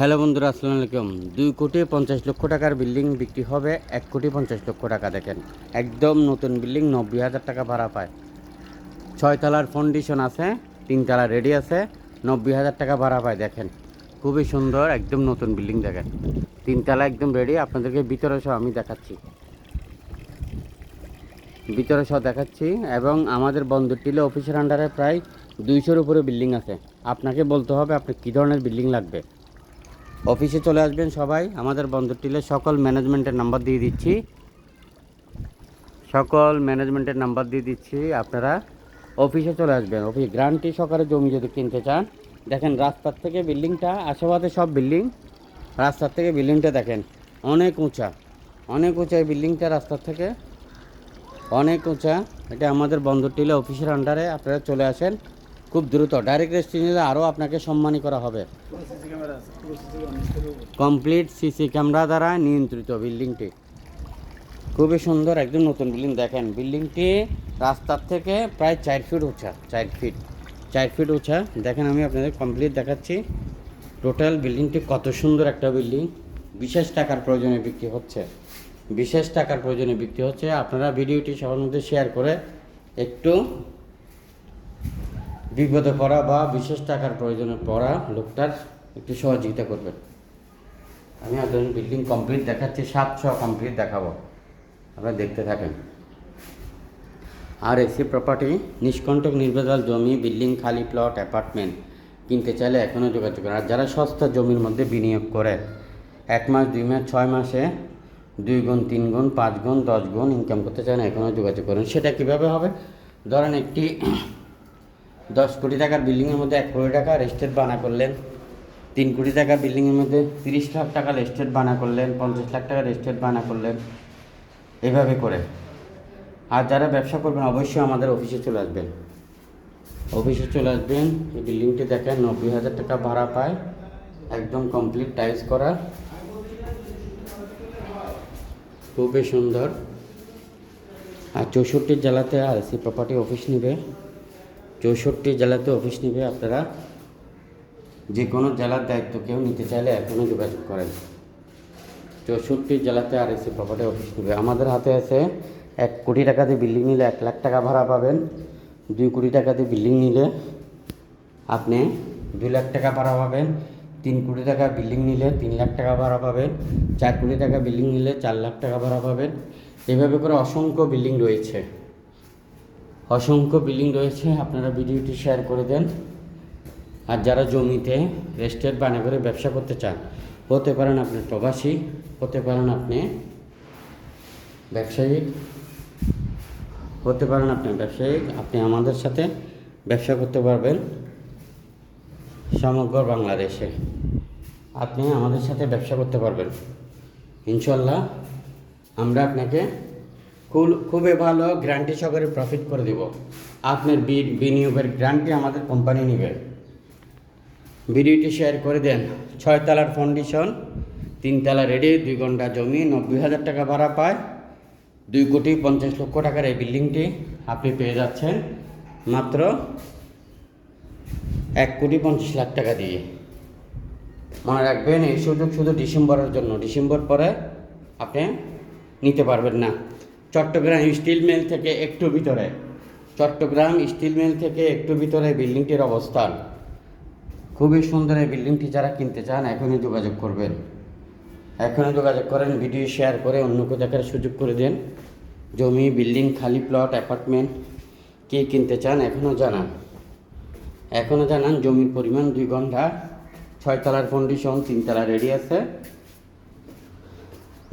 Hello বন্ধুরা, আসসালামু আলাইকুম। দুই কোটি পঞ্চাশ লক্ষ টাকার বিল্ডিং বিক্রি হবে, এক কোটি পঞ্চাশ লক্ষ টাকা দেখেন। একদম নতুন বিল্ডিং, নব্বই হাজার টাকা ভাড়া পায়। ছয়তলার ফাউন্ডেশন আছে তিনতলা রেডি আছে, নব্বই হাজার টাকা ভাড়া পায়, দেখেন। খুবই সুন্দর, একদম নতুন বিল্ডিং দেখেন। তিনতলা একদম রেডি আপনাদেরকে ভিতরে সহ আমি দেখাচ্ছি। ভিতরে সহ দেখাচ্ছি, এবং আমাদের বন্দর টিলে অফিসের আন্ডারে প্রায় দুইশোর উপরে বিল্ডিং আছে। আপনাকে বলতে হবে আপনি কী ধরনের বিল্ডিং লাগবে? অফিসে চলে আসবেন সবাই। আমাদের বন্দর টিলে সকল ম্যানেজমেন্টের নাম্বার দিয়ে দিচ্ছি। সকল ম্যানেজমেন্টের নাম্বার দিয়ে দিচ্ছি, আপনারা অফিসে চলে আসবেন। অফিস গ্রান্টি সহকারে জমি যদি কিনতে চান, দেখেন রাস্তার থেকে বিল্ডিংটা, আশেপাশে সব বিল্ডিং, রাস্তার থেকে বিল্ডিংটা দেখেন, অনেক উঁচা অনেক উঁচা এই বিল্ডিংটা রাস্তার থেকে, অনেক উঁচা। এটা আমাদের বন্দর অফিসের আন্ডারে আপনারা চলে আসেন। খুব দ্রুত। ডাইরেক্ট রেস্টে নিলে আরও আপনাকে সম্মানী করা হবে। কমপ্লিট সিসি ক্যামেরা দ্বারা নিয়ন্ত্রিত বিল্ডিংটি। খুবই সুন্দর একদম নতুন বিল্ডিং, দেখেন। বিল্ডিংটি রাস্তার থেকে প্রায় চার ফিট উঁচা, চার ফিট চার ফিট উঁচা। দেখেন আমি আপনাদের কমপ্লিট দেখাচ্ছি। টোটাল বিল্ডিংটি কত সুন্দর একটা বিল্ডিং। বিশেষ টাকার প্রয়োজনে বিক্রি হচ্ছে। বিশেষ টাকার প্রয়োজনে বিক্রি হচ্ছে। আপনারা ভিডিওটি সবার মধ্যে শেয়ার করে একটু বিপদে পড়া বা বিশেষ টাকার প্রয়োজনে পড়া লোকটার একটু সহযোগিতা করবেন। আমি আপনাদের বিল্ডিং কমপ্লিট দেখাচ্ছি, সাতশো কমপ্লিট দেখাবো। আপনারা দেখতে থাকেন। আর এসি প্রপার্টি নিষ্কণ্টক নির্ভেজাল জমি বিল্ডিং খালি প্লট অ্যাপার্টমেন্ট কিনতে চাইলে এখনও যোগাযোগ করেন। আর যারা সস্তা জমির মধ্যে বিনিয়োগ করে, এক মাস, দুই মাস, ছয় মাসে দুই গুণ, তিন গুণ, পাঁচ গুণ, দশ গুণ ইনকাম করতে চান, এখনও যোগাযোগ করেন। সেটা কীভাবে হবে? ধরেন একটি দশ কোটি টাকার বিল্ডিংয়ের মধ্যে এক কোটি টাকা রেস্টেট বানা করলেন। তিন কোটি টাকা বিল্ডিংয়ের মধ্যে তিরিশ লাখ টাকা রেস্টেট বানা করলেন, পঞ্চাশ লাখ টাকা রেস্টেট বানা করলেন। এভাবে করে। আর যারা ব্যবসা করবেন, অবশ্যই আমাদের অফিসে চলে আসবেন। অফিসে চলে আসবেন, এই বিল্ডিংটি দেখেন, নব্বই হাজার টাকা ভাড়া পায়। একদম কমপ্লিট টাইলস করা। খুবই সুন্দর। আর চৌষট্টি জেলাতে আর সি প্রপার্টি অফিস নেবে। চৌষট্টি জেলাতে অফিস নেবে, আপনারা যে কোনো জেলার দায়িত্ব কেউ নিতে চাইলে এখনও যোগাযোগ করেন। চৌষট্টি জেলাতে আর এসি প্রপার্টি অফিস নেবে। আমাদের হাতে আছে এক কোটি টাকাতে বিল্ডিং নিলে এক লাখ টাকা ভাড়া পাবেন। দুই কোটি টাকাতে বিল্ডিং নিলে আপনি দুই লাখ টাকা ভাড়া পাবেন। তিন কোটি টাকা বিল্ডিং নিলে তিন লাখ টাকা ভাড়া পাবেন। চার কোটি টাকা বিল্ডিং নিলে চার লাখ টাকা ভাড়া পাবেন। এভাবে করে অসংখ্য বিল্ডিং রয়েছে। অসংখ্য বিল্ডিং রয়েছে, আপনারা ভিডিওটি শেয়ার করে দেন। আর যারা জমিতে রেস্টেট বানা করে ব্যবসা করতে চান, হতে পারেন আপনি প্রবাসী, হতে পারেন আপনি ব্যবসায়িক, হতে পারেন আপনি ব্যবসায়িক, আপনি আমাদের সাথে ব্যবসা করতে পারবেন সমগ্র বাংলাদেশে। আপনি আমাদের সাথে ব্যবসা করতে পারবেন। ইনশাল্লাহ আমরা আপনাকে খুব খুবই ভালো গ্যারান্টি সহকারে প্রফিট করে দেব। আপনার বিনিয়োগের গ্যারান্টি আমাদের কোম্পানি নেবে। ভিডিওটি শেয়ার করে দেন। ছয়তলার ফাউন্ডেশন তিনতলা রেডি দুই ঘণ্টা জমি, নব্বই হাজার টাকা ভাড়া পায়। দুই কোটি পঞ্চাশ লক্ষ টাকার এই বিল্ডিংটি আপনি পেয়ে যাচ্ছেন। মাত্র এক কোটি পঞ্চাশ লাখ টাকা দিয়ে। মনে রাখবেন, এই সুযোগ শুধু ডিসেম্বরের জন্য। ডিসেম্বর পরে আপনি নিতে পারবেন না। চট্টগ্রাম স্টিল মিল থেকে একটু ভিতরে। চট্টগ্রাম স্টিল মিল থেকে একটু ভিতরে বিল্ডিংটির অবস্থান। খুবই সুন্দর এই বিল্ডিংটি যারা কিনতে চান, এখনই যোগাযোগ করবেন। এখনই যোগাযোগ করেন, ভিডিও শেয়ার করে অন্যকে দেখার সুযোগ করে দেন। জমি, বিল্ডিং, খালি প্লট, অ্যাপার্টমেন্ট, কে কিনতে চান এখনও জানান। এখনও জানান, জমির পরিমাণ দুই ঘণ্টা, ছয়তলার ফাউন্ডেশন তিনতলা রেডি আছে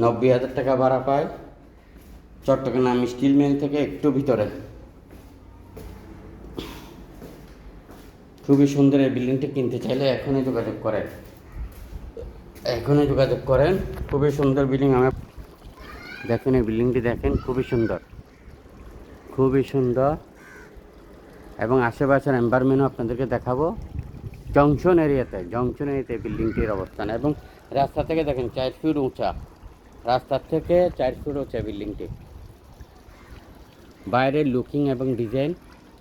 নব্বই হাজার টাকা ভাড়া পায়। চট্টগ্রাম স্টিল মিল থেকে একটু ভিতরে। খুবই সুন্দর এই বিল্ডিংটি কিনতে চাইলে এখনই যোগাযোগ করেন। এখনই যোগাযোগ করেন, খুবই সুন্দর বিল্ডিং আমার। দেখেন এই বিল্ডিংটি দেখেন, খুবই সুন্দর। খুবই সুন্দর। এবং আশেপাশের এনভায়রনমেন্টও আপনাদেরকে দেখাবো। জংশন এরিয়াতে জংশন এরিয়াতে বিল্ডিংটির অবস্থান। এবং রাস্তা থেকে দেখেন, চার ফিট উঁচা। রাস্তার থেকে চার ফিট উঁচা বিল্ডিংটি। বাইরের লুকিং এবং ডিজাইন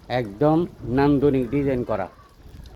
একদম নান্দনিক ডিজাইন করা।